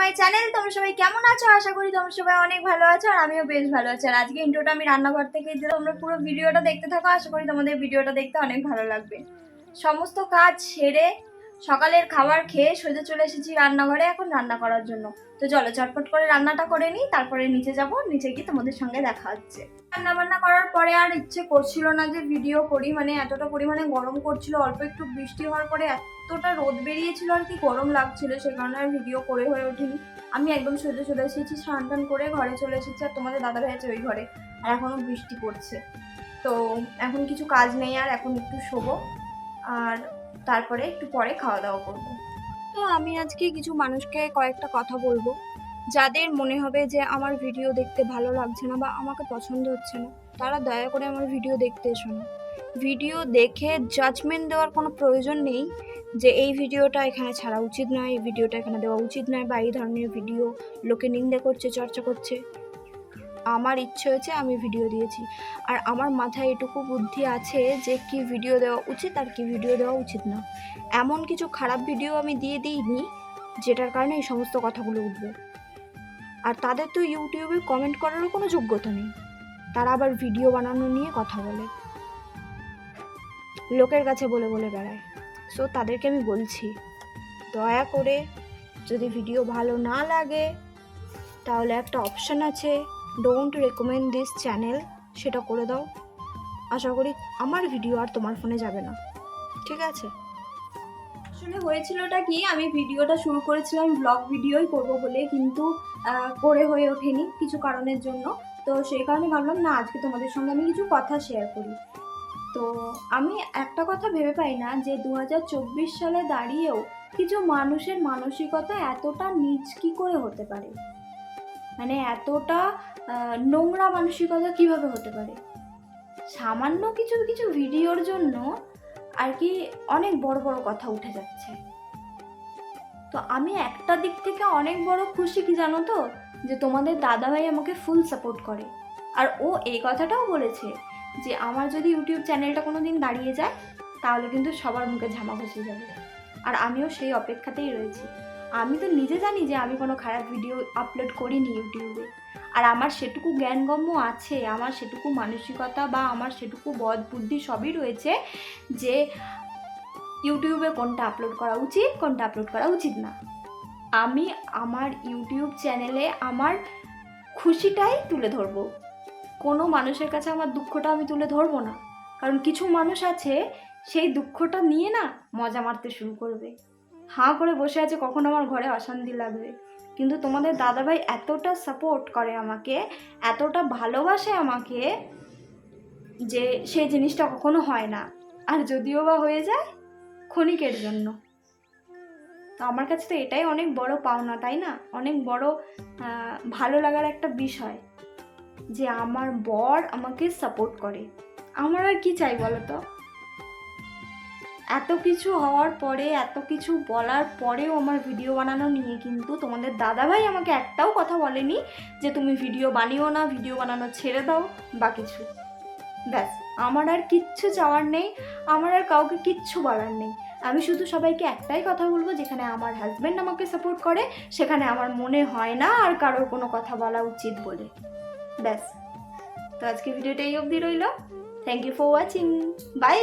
My channel, তোমরা সবাই কেমন আছো? আশা করি তোমরা সবাই অনেক ভালো আছো আর আমিও বেশ ভালো আছি। আর আজকে ইন্ট্রোটা আমি রান্নাঘর থেকে দিলাম। তোমরা পুরো ভিডিওটা দেখতে থাকো। আশা করি তোমাদের ভিডিওটা দেখতে অনেক ভালো লাগবে। সমস্ত কাজ সেরে সকালের খাবার খেয়ে সোজা চলে এসেছি রান্নাঘরে এখন রান্না করার জন্য। তো চলো চটপট করে রান্নাটা করে নিই, তারপরে নিচে যাব, নিচে গিয়ে তোমাদের সঙ্গে দেখা হচ্ছে। রান্না বান্না করার পরে আর ইচ্ছে করছিল না যে ভিডিও করি মানে এতটা পরিমাণে গরম করছিল, অল্প একটু বৃষ্টি হওয়ার পরে এতটা রোদ বেরিয়েছিল আর কি গরম লাগছিল সে কারণে আর ভিডিও করে হয়ে ওঠেনি। আমি একদম সোজা চলে এসেছি, স্নান টান করে ঘরে চলে এসেছি, আর তোমাদের দাদা ভাই আছে ওই ঘরে, আর এখনও বৃষ্টি পড়ছে। তো এখন কিছু কাজ নেই, আর এখন একটু শোবো। আর তারপরে একটু পরে খাওয়া দাওয়া করব। তো আমি আজকে কিছু মানুষকে কয়েকটা কথা বলব। যাদের মনে হবে যে আমার ভিডিও দেখতে ভালো লাগছে না বা আমাকে পছন্দ হচ্ছে না, তারা দয়া করে আমার ভিডিও দেখতে এসো না। ভিডিও দেখে জাজমেন্ট দেওয়ার কোনো প্রয়োজন নেই যে এই ভিডিওটা এখানে ছাড়া উচিত নয়, এই ভিডিওটা এখানে দেওয়া উচিত নয় বা এই ধরনের ভিডিও লোকে নিন্দে করছে, চর্চা করছে। আমার ইচ্ছে হয়েছে আমি ভিডিও দিয়েছি। আর আমার মাথায় এটুকু বুদ্ধি আছে যে কি ভিডিও দেওয়া উচিত আর কি ভিডিও দেওয়া উচিত না। এমন কিছু খারাপ ভিডিও আমি দিয়ে দিইনি, যেটার কারণে এই সমস্ত কথাগুলো উঠবে। আর তাদের তো ইউটিউবে কমেন্ট করারও কোনো যোগ্যতা নেই। তারা আবার ভিডিও বানানো নিয়ে কথা বলে। লোকের কাছে বলে বলে বেড়ায়। সো তাদেরকে আমি বলছি, দয়া করে যদি ভিডিও ভালো না লাগে, তাহলে একটা অপশান আছে। ডোন্ট রেকমেন্ড দিস চ্যানেল সেটা করে দাও। আশা করি আমার ভিডিও আর তোমার ফোনে যাবে না। ঠিক আছে? আসলে হয়েছিলটা কি, আমি ভিডিওটা শুরু করেছিলাম ব্লগ ভিডিওই করব বলে, কিন্তু করে হয়ে ওঠেনি কিছু কারণের জন্য। তো সেই কারণে ভাবলাম, না, আজকে তোমাদের সঙ্গে আমি কিছু কথা শেয়ার করি। তো আমি একটা কথা ভেবে পাই না যে দু হাজার চব্বিশ সালে দাঁড়িয়েও কিছু মানুষের মানসিকতা এতটা নিচ কি করে হতে পারে। মানে এতটা নোংরা মানসিকতা কীভাবে হতে পারে? সামান্য কিছু কিছু ভিডিওর জন্য আর কি অনেক বড় বড় কথা উঠে যাচ্ছে। তো আমি একটা দিক থেকে অনেক বড় খুশি কি জানো তো? যে তোমাদের দাদাভাই আমাকে ফুল সাপোর্ট করে। আর ও এই কথাটাও বলেছে যে আমার যদি ইউটিউব চ্যানেলটা কোনো দিন দাঁড়িয়ে যায়, তাহলে কিন্তু সবার মুখে ঝামা ঘষে যাবে। আর আমিও সেই অপেক্ষাতেই রয়েছি। আমি তো নিজে জানি যে আমি কোনো খারাপ ভিডিও আপলোড করিনি ইউটিউবে। আর আমার সেটুকু জ্ঞানগম্য আছে, আমার সেটুকু মানসিকতা বা আমার সেটুকু বদ বুদ্ধি সবই রয়েছে যে ইউটিউবে কোনটা আপলোড করা উচিত, কোনটা আপলোড করা উচিত না। আমি আমার ইউটিউব চ্যানেলে আমার খুশিটাই তুলে ধরবো। কোনো মানুষের কাছে আমার দুঃখটা আমি তুলে ধরবো না। কারণ কিছু মানুষ আছে, সেই দুঃখটা নিয়ে না মজা মারতে শুরু করবে। হাঁ করে বসে আছে, কখন আমার ঘরে অশান্তি লাগবে। কিন্তু তোমাদের দাদাভাই এতটা সাপোর্ট করে আমাকে, এতটা ভালোবাসে আমাকে যে সেই জিনিসটা কখনো হয় না। আর যদিও বা হয়ে যায়, ক্ষণিকের জন্য। তো আমার কাছে তো এটাই অনেক বড় পাওনা, তাই না? অনেক বড় ভালো লাগার একটা বিষয় যে আমার বর আমাকে সাপোর্ট করে। আমার আর কি চাই বলো তো? এত কিছু হওয়ার পরে, এত কিছু বলার পরেও আমার ভিডিও বানানো নিয়ে কিন্তু তোমাদের দাদাভাই আমাকে একটাও কথা বলেনি যে তুমি ভিডিও বানিও না ভিডিও বানানো ছেড়ে দাও বা কিছু। ব্যাস, আমার আর কিচ্ছু চাওয়ার নেই, আমার আর কাউকে কিচ্ছু বলার নেই। আমি শুধু সবাইকে একটাই কথা বলব, যেখানে আমার হাজব্যান্ড আমাকে সাপোর্ট করে, সেখানে আমার মনে হয় না আর কারোর কোনো কথা বলা উচিত বলে। ব্যাস, তো আজকে ভিডিওটা এই অবধি রইল। Thank you for watching bye